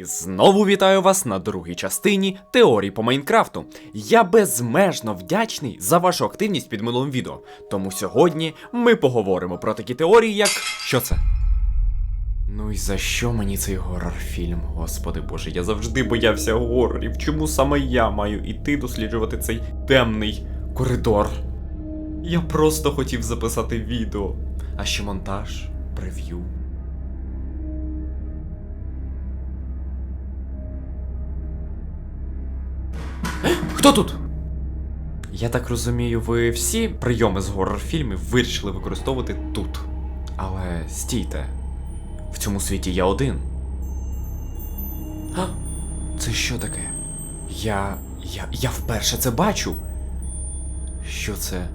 І знову вітаю вас на другій частині теорії по Майнкрафту. Я безмежно вдячний за вашу активність під минулим відео. Тому сьогодні ми поговоримо про такі теорії, як. Що це? Ну і за що мені цей горор-фільм? Господи боже, я завжди боявся горорів. Чому саме я маю іти досліджувати цей темний коридор? Я просто хотів записати відео, а ще монтаж, прев'ю. Хто тут? Я так розумію, ви всі прийоми з горор-фільмів вирішили використовувати тут. Але стійте, в цьому світі я один. А, це що таке? Я. я. я вперше це бачу. Що це?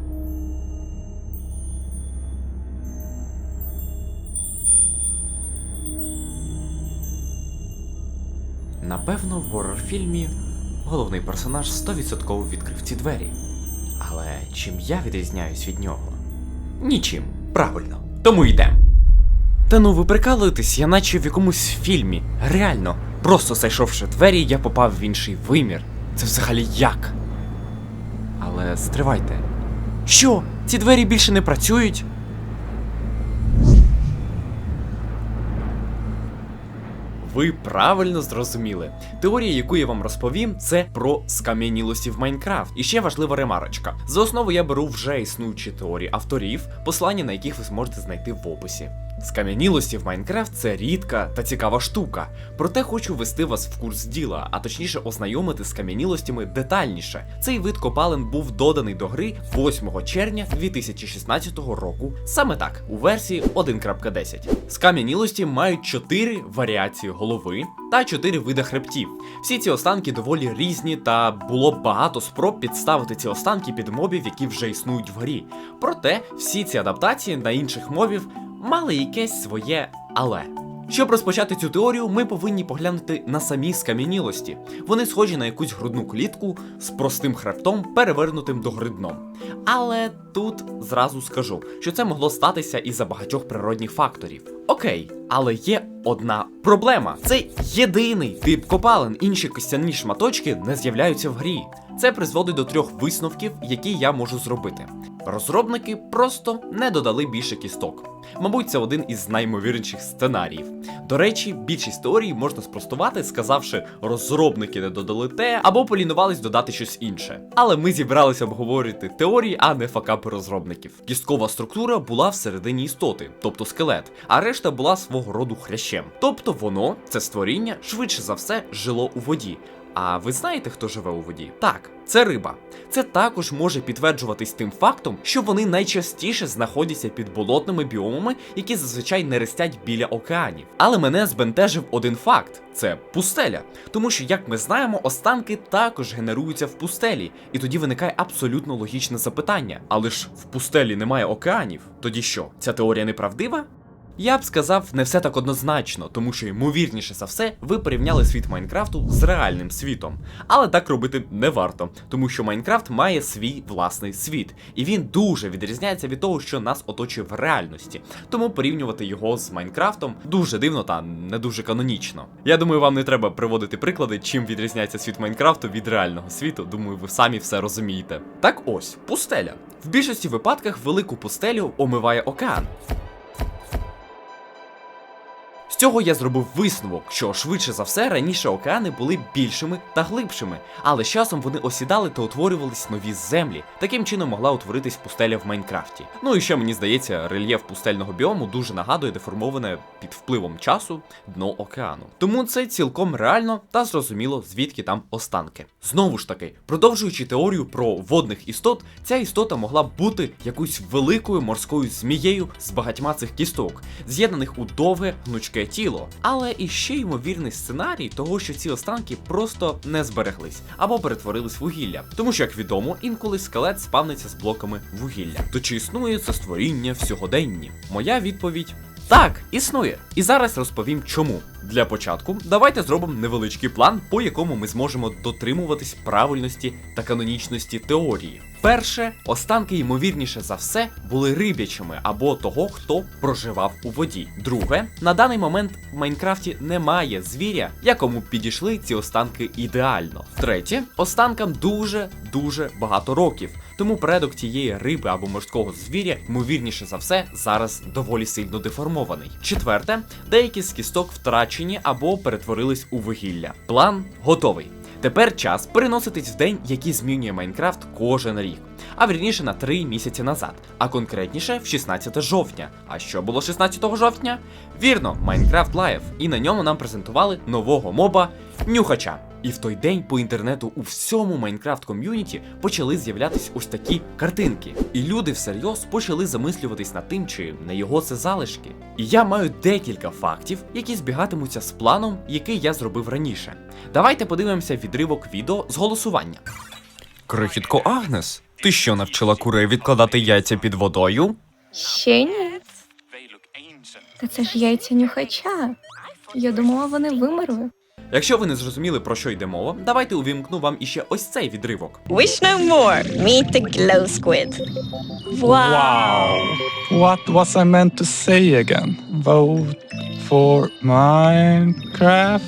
Напевно, в горор-фільмі головний персонаж 100% відкрив ці двері. Але чим я відрізняюсь від нього? Нічим, правильно. Тому йдемо. Та ну ви прикалуєтесь, я наче в якомусь фільмі. Реально, просто зайшовши двері, я попав в інший вимір. Це взагалі як? Але стривайте. Що? Ці двері більше не працюють? Ви правильно зрозуміли. Теорія, яку я вам розповім, це про скам'янілості в Майнкрафт. І ще важлива ремарочка. За основу я беру вже існуючі теорії авторів, послання на яких ви зможете знайти в описі. Скам'янілості в Майнкрафт це рідка та цікава штука. Проте хочу ввести вас в курс діла, а точніше ознайомити з кам'янілостями детальніше. Цей вид копалин був доданий до гри 8 червня 2016 року. Саме так, у версії 1.10. Скам'янілості мають 4 варіації голови та 4 види хребтів. Всі ці останки доволі різні, та було багато спроб підставити ці останки під мобів, які вже існують в грі. Проте всі ці адаптації на інших мобів мали якесь своє але. Щоб розпочати цю теорію, ми повинні поглянути на самі скам'янілості. Вони схожі на якусь грудну клітку з простим хребтом, перевернутим до дном. Але тут зразу скажу, що це могло статися із-за багатьох природних факторів. Окей, але є одна проблема: це єдиний тип копалин. Інші костяні шматочки не з'являються в грі. Це призводить до трьох висновків, які я можу зробити. Розробники просто не додали більше кісток. Мабуть, це один із наймовірніших сценаріїв. До речі, більшість теорій можна спростувати, сказавши, розробники не додали те або полінувались додати щось інше. Але ми зібралися обговорити теорії, а не факапи розробників. Кісткова структура була всередині істоти, тобто скелет, а решта була свого роду хрящем. Тобто воно, це створіння, швидше за все, жило у воді. А ви знаєте, хто живе у воді? Так, це риба. Це також може підтверджуватись тим фактом, що вони найчастіше знаходяться під болотними біомами, які зазвичай не ростять біля океанів. Але мене збентежив один факт: це пустеля. Тому що, як ми знаємо, останки також генеруються в пустелі, і тоді виникає абсолютно логічне запитання: але ж в пустелі немає океанів. Тоді що, ця теорія неправдива? Я б сказав, не все так однозначно, тому що ймовірніше за все, ви порівняли світ Майнкрафту з реальним світом. Але так робити не варто, тому що Майнкрафт має свій власний світ, і він дуже відрізняється від того, що нас оточує в реальності. Тому порівнювати його з Майнкрафтом дуже дивно та не дуже канонічно. Я думаю, вам не треба приводити приклади, чим відрізняється світ Майнкрафту від реального світу. Думаю, ви самі все розумієте. Так ось, пустеля. В більшості випадках велику пустелю омиває океан. Цього я зробив висновок, що швидше за все раніше океани були більшими та глибшими, але з часом вони осідали та утворювались нові землі. Таким чином могла утворитись пустеля в Майнкрафті. Ну і ще мені здається, рельєф пустельного біому дуже нагадує деформоване під впливом часу дно океану. Тому це цілком реально та зрозуміло, звідки там останки. Знову ж таки, продовжуючи теорію про водних істот, ця істота могла б бути якоюсь великою морською змією з багатьма цих кісток, з'єднаних у довге гнучке тіло. Але і ще ймовірний сценарій того, що ці останки просто не збереглись або перетворились вугілля. Тому що, як відомо, інколи скелет спавниться з блоками вугілля. То чи існує це створіння в сьогоденні? Моя відповідь. Так, існує. І зараз розповім чому. Для початку давайте зробимо невеличкий план, по якому ми зможемо дотримуватись правильності та канонічності теорії. Перше, останки, ймовірніше за все, були рибячими або того, хто проживав у воді. Друге, на даний момент в Майнкрафті немає звіря, якому підійшли ці останки ідеально. Третє, останкам дуже дуже багато років, тому предок тієї риби або морського звіря, ймовірніше за все, зараз доволі сильно деформований. Четверте, деякі з кісток втрачені або перетворились у вугілля. План готовий. Тепер час переноситись в день, який змінює Майнкрафт кожен рік. А вірніше на 3 місяці назад, а конкретніше в 16 жовтня. А що було 16 жовтня? Вірно, Майнкрафт Лайв. І на ньому нам презентували нового моба Нюхача. І в той день по інтернету у всьому Майнкрафт ком'юніті почали з'являтись ось такі картинки. І люди всерйоз почали замислюватись над тим, чи не його це залишки. І я маю декілька фактів, які збігатимуться з планом, який я зробив раніше. Давайте подивимося відривок відео з голосування. Крихітко Агнес, ти що навчила курей відкладати яйця під водою? Ще ні. Та це ж яйця нюхача. Я думала, вони вимерли. Якщо ви не зрозуміли про що йде мова, давайте увімкну вам іще ось цей відривок. Wish no more. Meet the glow squid. Wow. What was I meant to say again? Vote for Minecraft?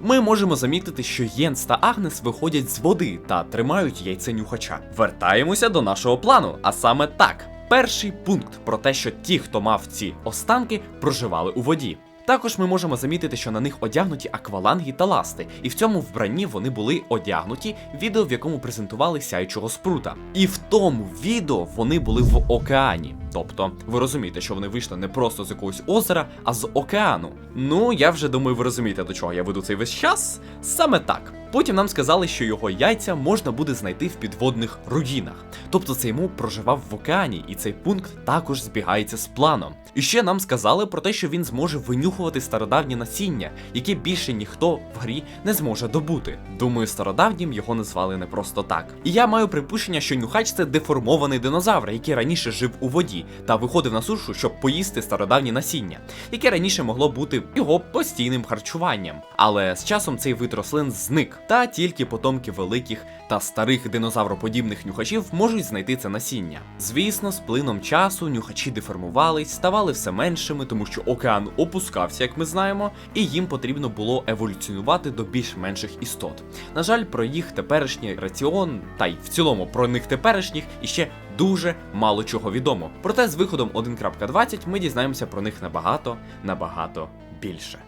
Ми можемо замітити, що Єнс та Агнес виходять з води та тримають яйце нюхача. Вертаємося до нашого плану, а саме так. Перший пункт про те, що ті, хто мав ці останки, проживали у воді. Також ми можемо замітити, що на них одягнуті акваланги та ласти, і в цьому вбранні вони були одягнуті відео, в якому презентували сяючого спрута. І в тому відео вони були в океані. Тобто, ви розумієте, що вони вийшли не просто з якогось озера, а з океану. Ну, я вже думаю, ви розумієте, до чого я веду цей весь час. Саме так. Потім нам сказали, що його яйця можна буде знайти в підводних руїнах. Тобто цей моб проживав в океані, і цей пункт також збігається з планом. І ще нам сказали про те, що він зможе винюхувати стародавнє насіння, яке більше ніхто в грі не зможе добути. Думаю, стародавнім його назвали не просто так. І я маю припущення, що нюхач це деформований динозавр, який раніше жив у воді та виходив на сушу, щоб поїсти стародавнє насіння, яке раніше могло бути його постійним харчуванням. Але з часом цей вид рослин зник, та тільки потомки великих та старих динозавроподібних нюхачів можуть знайти це насіння. Звісно, з плином часу нюхачі деформувались, ставали все меншими, тому що океан опускався, як ми знаємо, і їм потрібно було еволюціонувати до більш-менших істот. На жаль, про їх теперішній раціон, та й в цілому про них теперішніх іще дуже мало чого відомо. Проте з виходом 1.20 ми дізнаємося про них набагато, набагато більше.